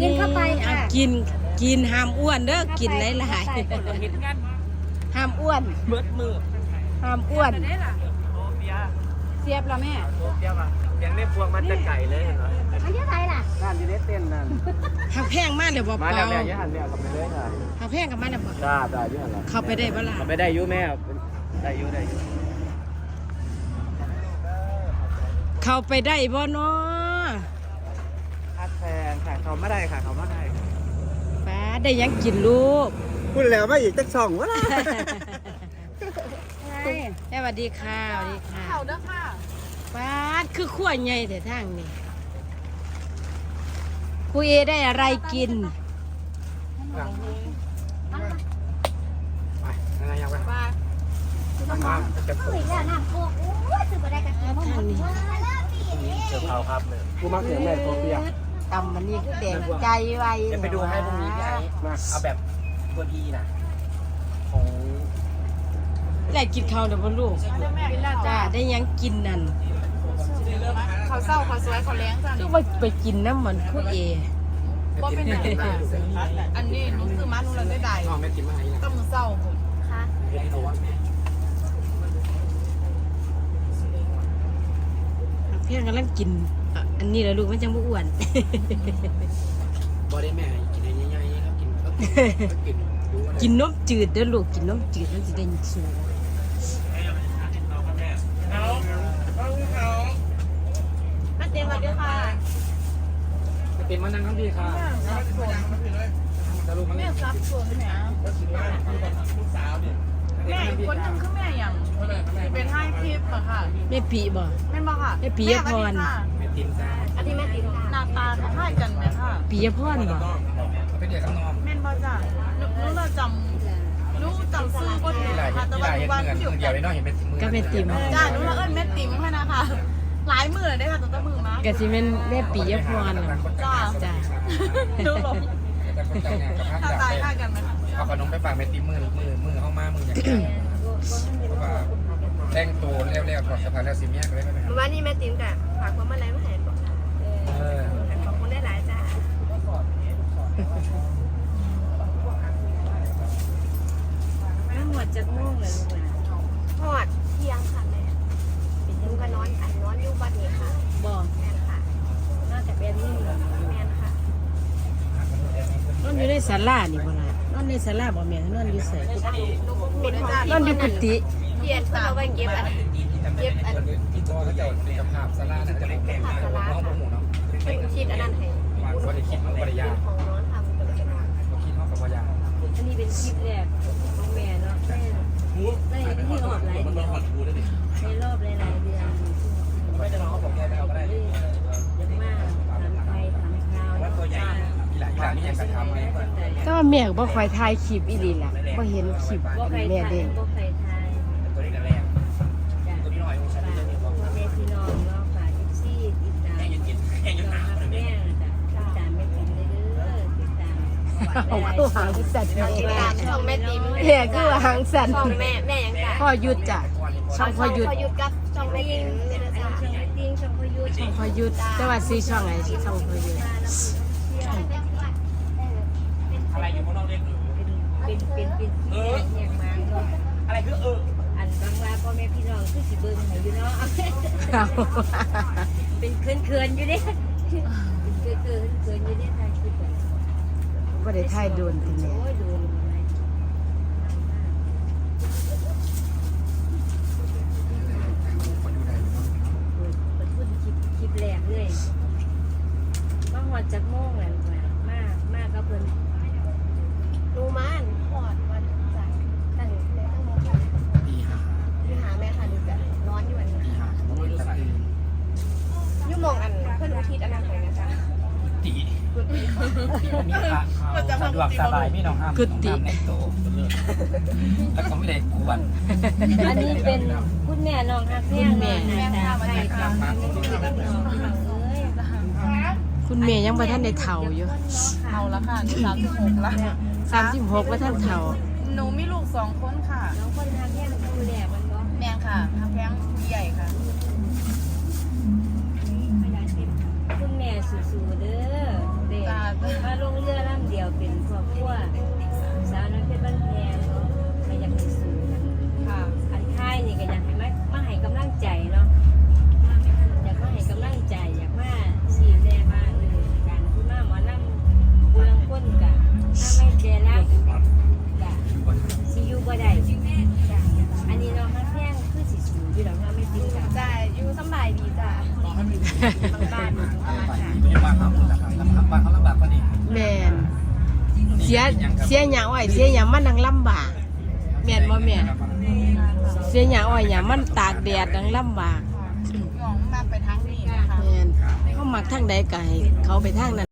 กินห้ามอ้วนเด้อกินหลายเห็นงานๆห้ามอ้วนเบิดมือห้ามอ้วนโอ้เบียร์เสียบแล้วแม่โอ้เบียร์ป่ะยังได้พวงมันจะไก่เลยเห็นไหมอันนี้ใครล่ะงานที่ได้เต้นนั่นหักแพงมากเลยบ่มาเปล่าแล้วแม่ยี่หันแม่กลับไปเลยค่ะหักแพงกับมันน่ะบ่จ้าจ้ายี่หันแล้วเข้าไปได้บ่ล่ะกลับไปได้อยุแม่ได้อยุได้อยุเข้าไปได้บ่เนาะค่าแพงค่ะ เขาไม่ได้ค่ะ เขาไม่ได้ป้าได้หยังกินลูกพูดแล้วมาอีกตั้งสองวะล่ะสวัสดีค่ะสวัสดีค่ะเขาเด้อค่ะป้าดคือขั้วใหญ่แต่ทางนี้คุยเอได้อะไรกินไปอะไรยังไปมามาจะเฮ้ยแล้วน้ำโคกโอ้ยถือไปได้กันแล้วมันหมดแล้วพี่เจอเขาครับเลยกูมักเสียงแม่โซเฟีย ตำมันนี่คือแดงใจไวจะไปดูให้พรุ่งนี้พี่ไอ้เอาแบบตัวดีนะของได้กินข้าวเดี๋ยวบ่ลูกเด้อแม่กินแล้วจ้าจ้าได้หยังกินนั่นเขาเศร้าเขาสวยเขาแรงจ้าคือว่าไปกินน้ำมันคุยเอบ่เป็นหยังจ้าอันนี้หนูซื้อมาหนูเลยได้ได้น้องแม่กินมาไหนนะก็มือเศร้าผมค่ะเดี๋ยวให้ดูว่าเพื่อนกำลังกิน อะอันนี้แหละลูกมันจังบ่อ้วน บอได้แม่กินอะไรง่ายๆครับกินก็กินดูอะไรกินนมจืดเด้อลูกกินนมจืดมันสิได้สูงแม่เต็มสวัสดีค่ะเป็นมานั่งทั้งพี่ค่ะจะรู้มั้งแม่ซับส่วนแม่ แม่อีกคนหนึงคือแม่อย่างเป็นให้คลิปอะค่ะแม่ปีบ่ แม่นบ่ค่ะแม่ปิยพร แม่สวัสดีค่ะแม่ติมจ้าอันนี้แม่ติดค่ะหน้าตาคล้ายกันไหมค่ะ ปียพรบ่เป็นเด็กข้างนอกแม่นบ่จ้ะหนูหนูเราจำหนูจำซื้อบ่ถูกค่ะแต่ว่าหนูว่าหนูอยู่เดียวเลยน้องเห็นเป็นมือก็แม่ติมจ้าหนูว่าเอิ้นแม่ติ๋มค่ะนะคะ หลายมือเลยได้ค่ะตั้งแต่มือมา ก็สิแม่นแม่ปียพรน่ะ จ้า จ้าหนูหลง หน้าตาคล้ายกันไหมคะเอาขนมไปฝากแม่ติมมือมือมือเข้ามามืออย่างเงี้ยเพราะว่าแต่งตัวเร็วๆก่อนสะพานแล้วสิเมียก็เลยไม่ไปหาวันนี้แม่ติ๋มกะฝากความมาอะไรมาให้บอกค่ะเออขอบคุณได้หลายจ้าทั้งหมดจักโมงเลยลูกทอดเที่ยงค่ะแม่เป็นลูกก็นอนอันนอนอยู่บ้านนี้ค่ะบ่แม่นค่ะนอกจากแบบนี้แม่นค่ะ นอนอยู่ในศาลานี่บ่ล่ะนอนในศาลาบ่แม่นอนอยู่ไสเป็นของนอนอยู่กุฏิเทียนเพื่อเอาไว้เก็บอันเก็บอันที่ตัวเขาจะเป็นกระพาบสลาน่าจะเป็นแกงน้องหมูเนาะเป็นคิดอันนั้นให้วันวันได้คิดมันปริยาของนอนทำเป็นนอนเขาคิดเขากับปริยาอันนี้เป็นคลิปแรกของแม่เนาะแม่ได้ที่ออกหลายเดือนในรอบหลายๆเดือนไม่ได้น้องเขาบอกแกไม่เอาก็ได้ ยังมากถามไปถามข่าว ว่าตัวใหญ่อีหลา นอีหลานนี่ยังกระทำไหมก็แม่ก็บ่ค่อยถ่ายคลิปอีหลีล่ะบ่เห็นคลิปแม่เด้งบ่ใครทายตัวนี้กันแรงตัวนี้หน่อยฉันจะมีความพ่อแม่พี่น้องเนาะฝากทิปซี่ติดตามแห้งยืนกินแห้งยืนหนาแม่จ้ะติดตามแม่ติ๋มเด้อติดตามเอาคือหางสัตว์ติดตามช่องแม่ติ๋มแม่คือหางสัตว์ช่องแม่แม่ยังจ้ะพ่อยุดจ้ะช่องพ่อยุดพอยุดกับช่องแม่ติ๋มเนี่ยนะจ้ะช่องพ่อยุดแต่ว่าซื้อช่องไหนช่องพ่อยุด อะไรอยู่ข้างนอกเรียกเป็นเป็นเป็นเอออย่างมาเนาะอะไรคือเอออันบางว่าพ่อแม่พี่น้องคือสิเบิ่งให้อยู่เนาะเป็นเคินๆอยู่เด้เป็นเคินๆเคินๆอยู่เด้ถ่ายคลิปอะบ่ได้ถ่ายโดนติแม่โอ้ยโดนอะไรคนอยู่ไหนเปิดเปิดพูดคลิปคลิปแรกเลยมาฮอดจักโมงแหลานมากมากก็เพิ่น ดูมันพอดวันจันทร์ตั้งแต่ตั้งโมงค่ะตีหาที่หาแม่ค่ะดูแบบนอนอยู่อันนี้ตีหาเขาไม่ได้ใส่ยู่มองอันเพื่อนอุทิศอันนั้นเลยนะจ๊ะตีตีมีขาสะดวกสบายไม่ต้องห้ามในโตแล้วก็ไม่ได้กวนอันนี้เป็นคุณแม่น้องฮักแพงแม่แม่ค่ะไทยทำคุณแม่ยังบ่ทันได้เฒ่าอยู่เอาละค่ะหนูสามสิบหกละ 36ว่าท่านเฒ่าหนูมีลูกสองคนค่ะน้องคนฮักแพงดูแลมันบ่แม่ค่ะทางแพงใหญ่ค่ะ คุณแม่สู้ๆเด้อเด็กจ้ามาลงเรือลำเดียวเป็นครอบครัว ยเสียหยังอ้อยเสียหยังมันดังลำบากแม่นบ่แม่นเสียหยังอ้อยหยังมันตากแดดดังลำบากมองมาไปทางนี้นะคะแม่นเขามักทางใดก็ให้เขาไปทางนั้น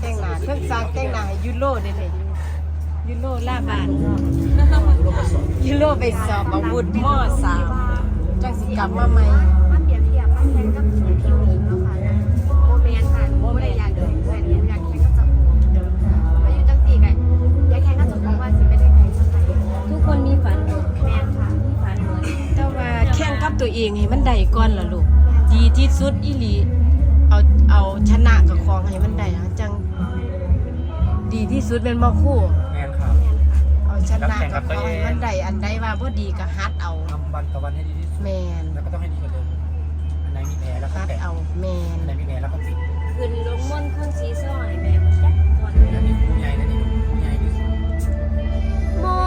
แต่งหน้าเพิ่งสากแต่งหน้าให้ยูโรเด้นี่ยูโรล่าบานยูโรไปสอบอาวุธมสามจังสิกลับมาใหม่มาเปรียบเทียบมาแข่งกับผิวผิวหญิงเนาะค่ะโมเมนต์ค่ะโมเมนต์อยากเดินเพื่อนอยากแข่งกับจักรมาอยู่จังสี่กันอยากแข่งกับจักรว่าสิไม่ได้แข่งกับใครทุกคนมีฝันหมดแมนค่ะมีฝันเหมือนแต่ว่าแข่งกับตัวเองให้มันได้ก่อนล่ะลูกดีที่สุดอีหลีเอาเอาชนะกับของให้มันได้จัง ที่สุดเป็นบ่คู่ แมนครับ เอาชนะกับเขาให้มันได้อันใดว่าพอดีกับฮัดเอา ทำวันต่อวันให้ดีที่สุด แมนแล้วก็ต้องให้ดีกว่าเดิมอันไหนมีแผลแล้วก็ฮัแตะเอาแมน อันไหนมีแผลแล้วก็ปิดขึ้นลงม่อนขึ้นสีซ้อยแม่บ่จักก่อน อันนี้ใหญ่นะนี่